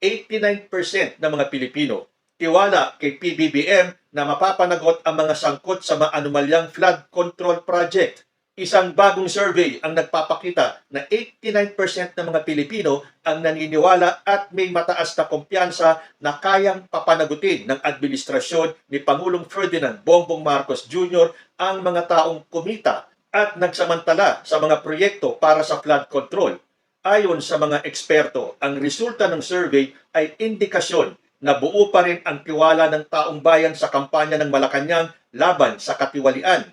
89% ng mga Pilipino tiwala kay PBBM na mapapanagot ang mga sangkot sa maanumalyang flood control project. Isang bagong survey ang nagpapakita na 89% ng mga Pilipino ang naniniwala at may mataas na kumpiyansa na kayang papanagutin ng administrasyon ni Pangulong Ferdinand Bongbong Marcos Jr. ang mga taong kumita at nagsamantala sa mga proyekto para sa flood control. Ayon sa mga eksperto, ang resulta ng survey ay indikasyon na buo pa rin ang tiwala ng taong bayan sa kampanya ng Malacanang laban sa katiwalian.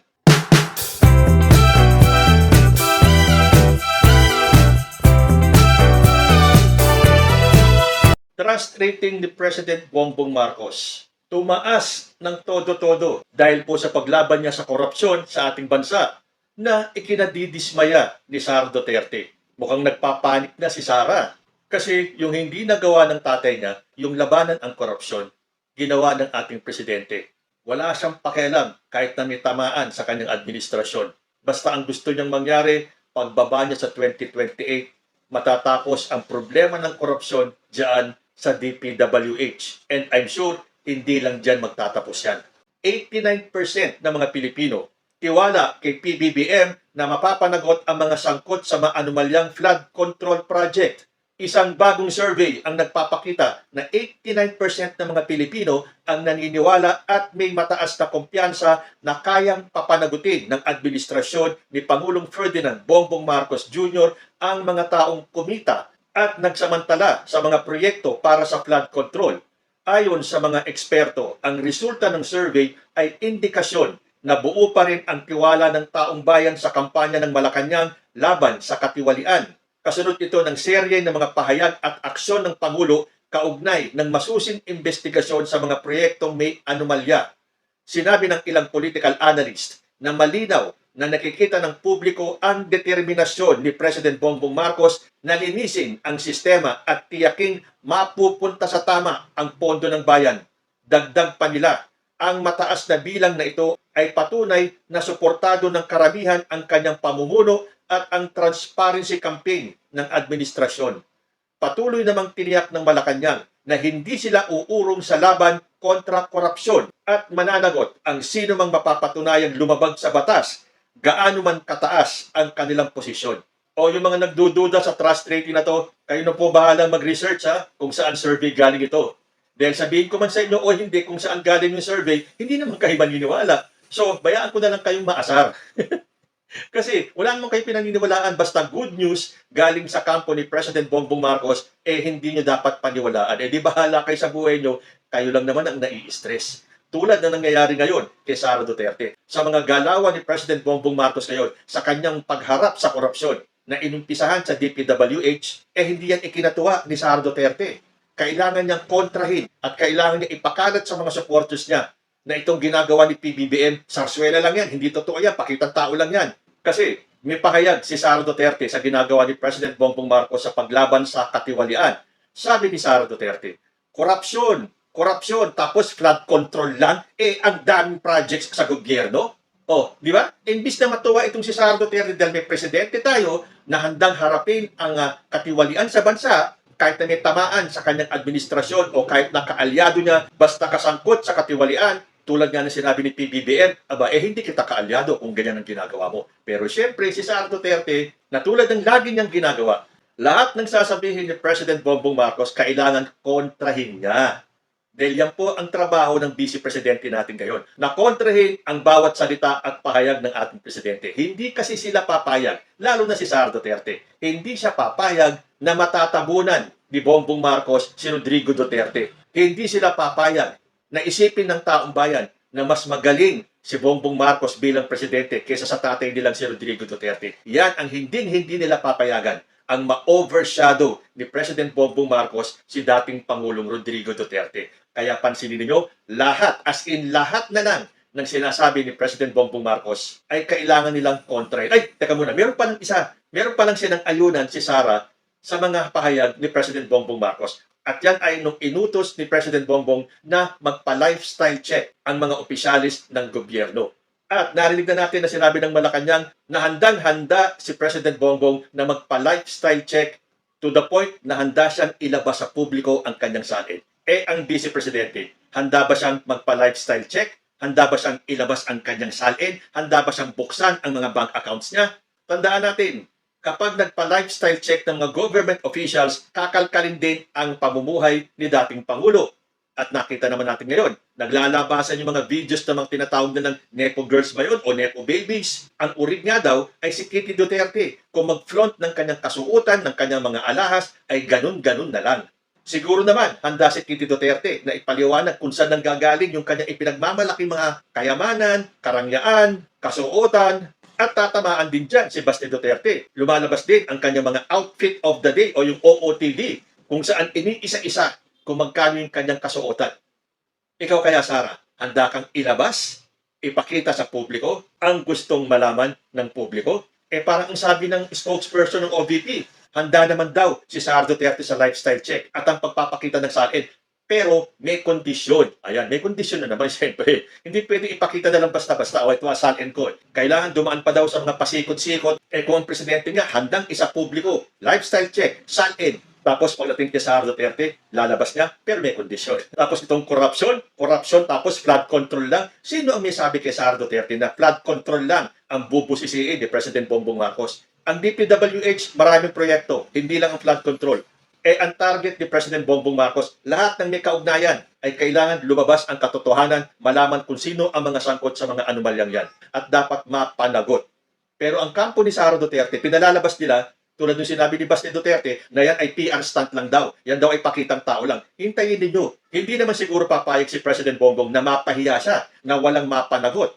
Trust rating ni President Bongbong Marcos tumaas ng todo-todo dahil po sa paglaban niya sa korupsyon sa ating bansa na ikinadidismaya ni Sara Duterte. Mukhang nagpapanik na si Sara kasi yung hindi nagawa ng tatay niya, yung labanan ang korupsyon, ginawa ng ating presidente. Wala siyang pakialam kahit na may tamaan sa kanyang administrasyon. Basta ang gusto niyang mangyari, pagbaba niya sa 2028, matatapos ang problema ng korupsyon diyan sa DPWH. And I'm sure, hindi lang diyan magtatapos yan. 89% ng mga Pilipino tiwala kay PBBM na mapapanagot ang mga sangkot sa maanumalyang flood control project. Isang bagong survey ang nagpapakita na 89% ng mga Pilipino ang naniniwala at may mataas na kumpiyansa na kayang papanagutin ng administrasyon ni Pangulong Ferdinand Bongbong Marcos Jr. ang mga taong kumita at nagsamantala sa mga proyekto para sa flood control. Ayon sa mga eksperto, ang resulta ng survey ay indikasyon na buo pa rin ang tiwala ng taong bayan sa kampanya ng Malacanang laban sa katiwalian. Kasunod ito ng serye ng mga pahayag at aksyon ng Pangulo kaugnay ng masusing investigasyon sa mga proyektong may anomalya. Sinabi ng ilang political analyst na malinaw na nakikita ng publiko ang determinasyon ni President Bongbong Marcos na linisin ang sistema at tiyaking mapupunta sa tama ang pondo ng bayan. Dagdag pa nila, ang mataas na bilang na ito ay patunay na suportado ng karamihan ang kanyang pamumuno at ang transparency campaign ng administrasyon. Patuloy namang tiniyak ng Malacanang na hindi sila uurong sa laban kontra korupsyon at mananagot ang sino mang mapapatunayang lumabag sa batas gaano man kataas ang kanilang posisyon. O yung mga nagdududa sa trust rating na to, kayo na po bahala mag-research ha kung saan survey galing ito. Dahil sabihin ko man sa inyo o hindi kung saan galing yung survey, hindi naman kayo maniniwala. So, bayaan ko na lang kayong maasar. Kasi wala naman kayo pinaniniwalaan basta good news galing sa kampo ni President Bongbong Marcos, eh hindi nyo dapat paniwalaan. Eh di bahala kayo sa buhay nyo, kayo lang naman ang nai-stress. Tulad na nangyayari ngayon kay Sara Duterte. Sa mga galawan ni President Bongbong Marcos ngayon sa kanyang pagharap sa korupsyon na inumpisahan sa DPWH, eh hindi yan ikinatuwa ni Sara Duterte. Kailangan niyang kontrahin at kailangan niya ipakalat sa mga supporters niya na itong ginagawa ni PBBM, sarswela lang yan, hindi totoo yan, pakitang tao lang yan. Kasi may pahayag si Sara Duterte sa ginagawa ni President Bongbong Marcos sa paglaban sa katiwalian. Sabi ni Sara Duterte, korupsyon, korupsyon, tapos flood control lang, eh ang daming projects sa gobyerno. Oh, di ba? Imbis na matuwa itong si Sara Duterte dahil may presidente tayo na handang harapin ang ah, katiwalian sa bansa, kahit na may tamaan sa kanyang administrasyon o kahit na kaalyado niya, basta kasangkot sa katiwalian, tulad nga na sinabi ni PBBM, aba, eh hindi kita kaalyado kung ganyan ang ginagawa mo. Pero siyempre, si Sara Duterte, na tulad ng lagi niyang ginagawa, lahat ng sasabihin ni President Bongbong Marcos, kailangan kontrahin niya. Dahil yan po ang trabaho ng Vice Presidente natin ngayon, na kontrahin ang bawat salita at pahayag ng ating Presidente. Hindi kasi sila papayag, lalo na si Sara Duterte. Hindi siya papayag na matatabunan ni Bongbong Marcos si Rodrigo Duterte. Hindi sila papayag na isipin ng taong bayan na mas magaling si Bongbong Marcos bilang presidente kaysa sa tatay nilang si Rodrigo Duterte. Yan ang hindi-hindi nila papayagan ang ma-overshadow ni President Bongbong Marcos si dating Pangulong Rodrigo Duterte. Kaya pansinin niyo, lahat, as in lahat na lang ng sinasabi ni President Bongbong Marcos ay kailangan nilang kontrahin. Ay, teka muna, meron pa lang isa. Meron pa lang silang ayunan si Sara sa mga pahayag ni President Bongbong Marcos. At yan ay nung inutos ni President Bongbong na magpa-lifestyle check ang mga opisyalis ng gobyerno. At narinig na natin na sinabi ng Malacanang na handang-handa si President Bongbong na magpa-lifestyle check to the point na handa siyang ilabas sa publiko ang kanyang salin. Eh ang Vice Presidente, handa ba siyang magpa-lifestyle check? Handa ba siyang ilabas ang kanyang salin? Handa ba siyang buksan ang mga bank accounts niya? Tandaan natin, kapag nagpa-lifestyle check ng mga government officials, kakalkalin din ang pamumuhay ni dating Pangulo. At nakita naman natin ngayon, naglalabasan yung mga videos na mga tinatawag na ng Nepo Girls ba yun o Nepo Babies. Ang urig nga daw ay si Kitty Duterte. Kung mag-flaunt ng kanyang kasuotan, ng kanyang mga alahas, ay ganun-ganun na lang. Siguro naman, handa si Kitty Duterte na ipaliwanag kung saan nanggagaling yung kanyang ipinagmamalaking mga kayamanan, karangyaan, kasuotan, at tatamaan din dyan si Basti Duterte. Lumalabas din ang kanyang mga outfit of the day o yung OOTD kung saan iniisa-isa kung magkano yung kanyang kasuotan. Ikaw kaya, Sara, handa kang ilabas, ipakita sa publiko ang gustong malaman ng publiko? Eh parang ang sabi ng spokesperson ng OVP, handa naman daw si Sara Duterte sa lifestyle check at ang pagpapakita ng salin. Pero may kondisyon. Ayan, may kondisyon na naman siyempre. Hindi pwede ipakita na lang basta-basta o ito ang salin ko. Kailangan dumaan pa daw sa mga pasikot-sikot. Eh kung ang presidente nga, handang isa publiko, lifestyle check, salin, tapos pagdating kay Sara Duterte, lalabas niya, pero may kondisyon. Tapos itong corruption, corruption, tapos flood control lang. Sino ang may sabi kay Sara Duterte na flood control lang ang bubusisiin ni President Bongbong Marcos? Ang DPWH, maraming proyekto, hindi lang ang flood control. Eh, ang target ni President Bongbong Marcos, lahat ng may kaugnayan ay kailangan lumabas ang katotohanan, malaman kung sino ang mga sangkot sa mga anomalyang yan. At dapat mapanagot. Pero ang kampo ni Sara Duterte, pinalalabas nila tulad ng sinabi ni Basti Duterte na yan ay PR stunt lang daw. Yan daw ay pakitang tao lang. Hintayin ninyo. Hindi naman siguro papayag si President Bongbong na mapahiya siya, na walang mapanagot.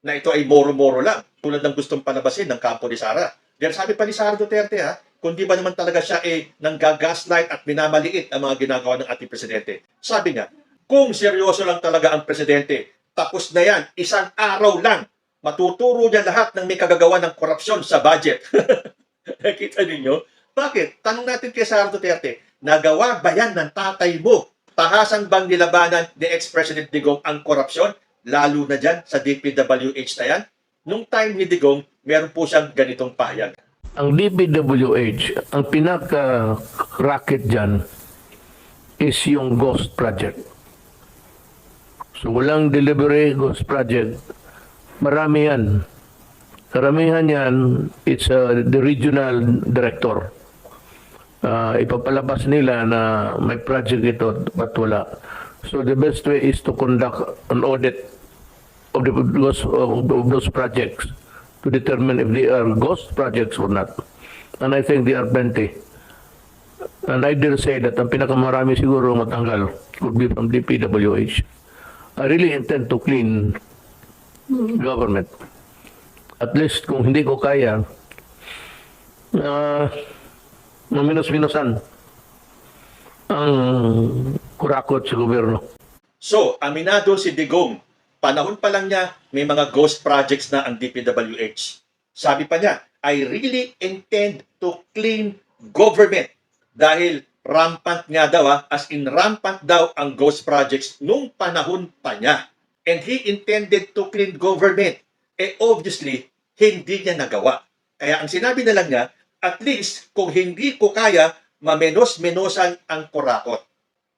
Na ito ay moro-moro lang. Tulad ng gustong palabasin ng kampo ni Sara. Yan sabi pa ni Sara Duterte ha, kung di ba naman talaga siya ay nang gagaslight at minamaliit ang mga ginagawa ng ating presidente. Sabi niya, kung seryoso lang talaga ang presidente, tapos na yan, isang araw lang, matuturo niya lahat ng may kagagawa ng korupsyon sa budget. Nakita ninyo? Bakit? Tanong natin kay Sara Duterte, nagawa ba yan ng tatay mo? Tahasan bang nilabanan ni ex-President Digong ang korupsyon? Lalo na dyan sa DPWH na yan? Nung time ni Digong, meron po siyang ganitong pahayag. Ang DPWH, ang pinaka-racket dyan is yung Ghost Project. So walang delivery Ghost Project. Marami yan. Karamihan yan, it's uh, the regional director. Uh, ipapalabas nila na may project ito but wala. So the best way is to conduct an audit of, the, of those projects to determine if they are ghost projects or not. And I think they are plenty. And I dare say that ang pinakamarami siguro matanggal would be from DPWH. I really intend to clean government. At least kung hindi ko kaya, uh, maminos-minosan ang kurakot sa gobyerno. So, aminado si Digong. Panahon pa lang niya, may mga ghost projects na ang DPWH. Sabi pa niya, I really intend to clean government. Dahil rampant nga daw, as in rampant daw ang ghost projects nung panahon pa niya. And he intended to clean government. Eh obviously, hindi niya nagawa. Kaya ang sinabi na lang niya, at least kung hindi ko kaya, mamenos-menosan ang kurakot.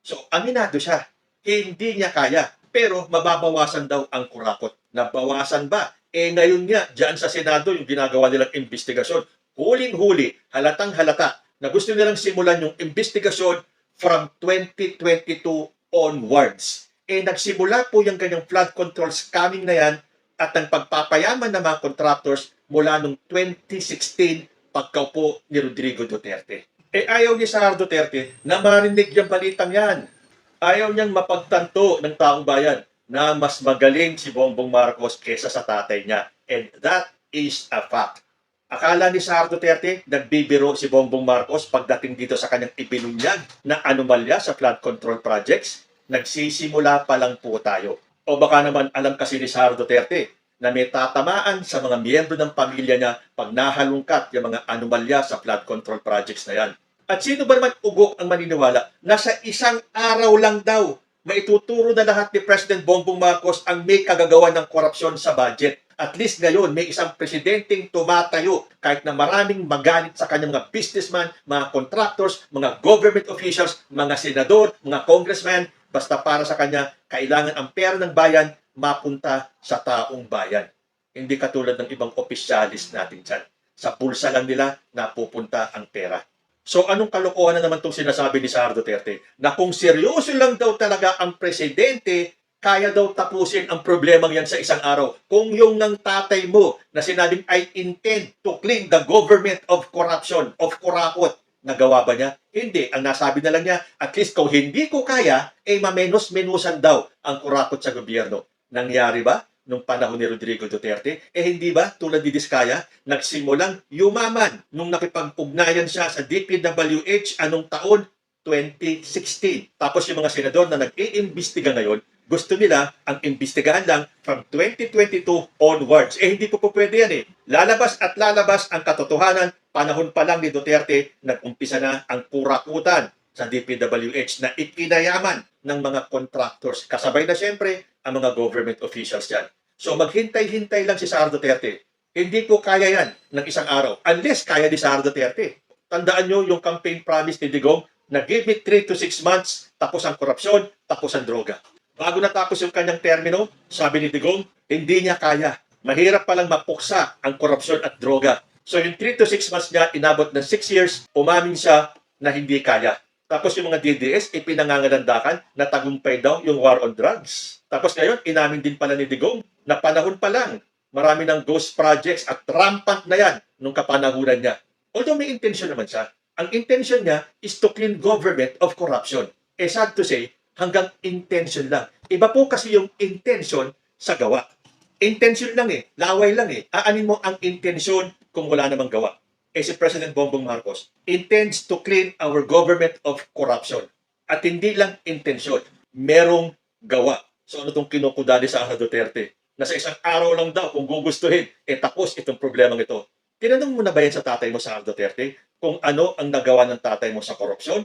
So, aminado siya. Hindi niya kaya. Pero mababawasan daw ang kurakot. Nabawasan ba? Eh ngayon nga, dyan sa Senado, yung ginagawa nilang investigasyon, huling-huli, halatang halata, na gusto nilang simulan yung investigasyon from 2022 onwards. Eh nagsimula po yung ganyang flood control scamming na yan at ang pagpapayaman ng mga contractors mula noong 2016 pagkaupo ni Rodrigo Duterte. Eh ayaw ni Sara Duterte na marinig yung balitang yan. Ayaw niyang mapagtanto ng taong bayan na mas magaling si Bongbong Marcos kesa sa tatay niya. And that is a fact. Akala ni Sara Duterte, nagbibiro si Bongbong Marcos pagdating dito sa kanyang ibinunyag na anomalya sa flood control projects. Nagsisimula pa lang po tayo. O baka naman alam kasi ni Sara Duterte na may tatamaan sa mga miyembro ng pamilya niya pag nahalungkat yung mga anomalya sa flood control projects na yan. At sino ba naman ugok ang maniniwala na sa isang araw lang daw maituturo na lahat ni President Bongbong Marcos ang may kagagawa ng korupsyon sa budget. At least ngayon, may isang presidenteng tumatayo kahit na maraming magalit sa kanyang mga businessman, mga contractors, mga government officials, mga senador, mga congressman, basta para sa kanya, kailangan ang pera ng bayan mapunta sa taong bayan. Hindi katulad ng ibang opisyalis natin dyan. Sa pulsa lang nila napupunta ang pera. So anong kalokohan na naman itong sinasabi ni Sara Duterte? Na kung seryoso lang daw talaga ang presidente, kaya daw tapusin ang problemang yan sa isang araw. Kung yung ng tatay mo na sinabing I intend to clean the government of corruption, of kurakot, nagawa ba niya? Hindi. Ang nasabi na lang niya, at least kung hindi ko kaya, eh mamenos-menusan daw ang kurakot sa gobyerno. Nangyari ba? Nung panahon ni Rodrigo Duterte, eh hindi ba tulad ni Diskaya, nagsimulang yumaman nung nakipag-ugnayan siya sa DPWH anong taon? 2016. Tapos yung mga senador na nag-iimbestiga ngayon, gusto nila ang imbestigahan lang from 2022 onwards. Eh hindi po po pwede yan eh. Lalabas at lalabas ang katotohanan, panahon pa lang ni Duterte, nag-umpisa na ang kurakutan sa DPWH na ikinayaman ng mga contractors. Kasabay na siyempre ang mga government officials yan. So maghintay-hintay lang si Sara Duterte. Hindi ko kaya yan ng isang araw. Unless kaya ni Sara Duterte. Tandaan nyo yung campaign promise ni Digong na give me 3 to 6 months, tapos ang korupsyon, tapos ang droga. Bago natapos yung kanyang termino, sabi ni Digong, hindi niya kaya. Mahirap palang mapuksa ang korupsyon at droga. So yung 3 to 6 months niya, inabot ng 6 years, umamin siya na hindi kaya. Tapos yung mga DDS, ipinangangalandakan na tagumpay daw yung war on drugs. Tapos ngayon, inamin din pala ni Digong na panahon pa lang, marami ng ghost projects at rampant na yan nung kapanahunan niya. Although may intention naman siya, ang intention niya is to clean government of corruption. Eh sad to say, hanggang intention lang. Iba po kasi yung intention sa gawa. Intention lang eh, laway lang eh. Aanin mo ang intention kung wala namang gawa. Eh si President Bongbong Marcos intends to clean our government of corruption. At hindi lang intention, merong gawa. So ano itong kinukuda ni Sara Duterte? Na sa isang araw lang daw, kung gugustuhin, eh tapos itong problemang ito. Tinanong mo na ba yan sa tatay mo, Sara Duterte, kung ano ang nagawa ng tatay mo sa korupsyon?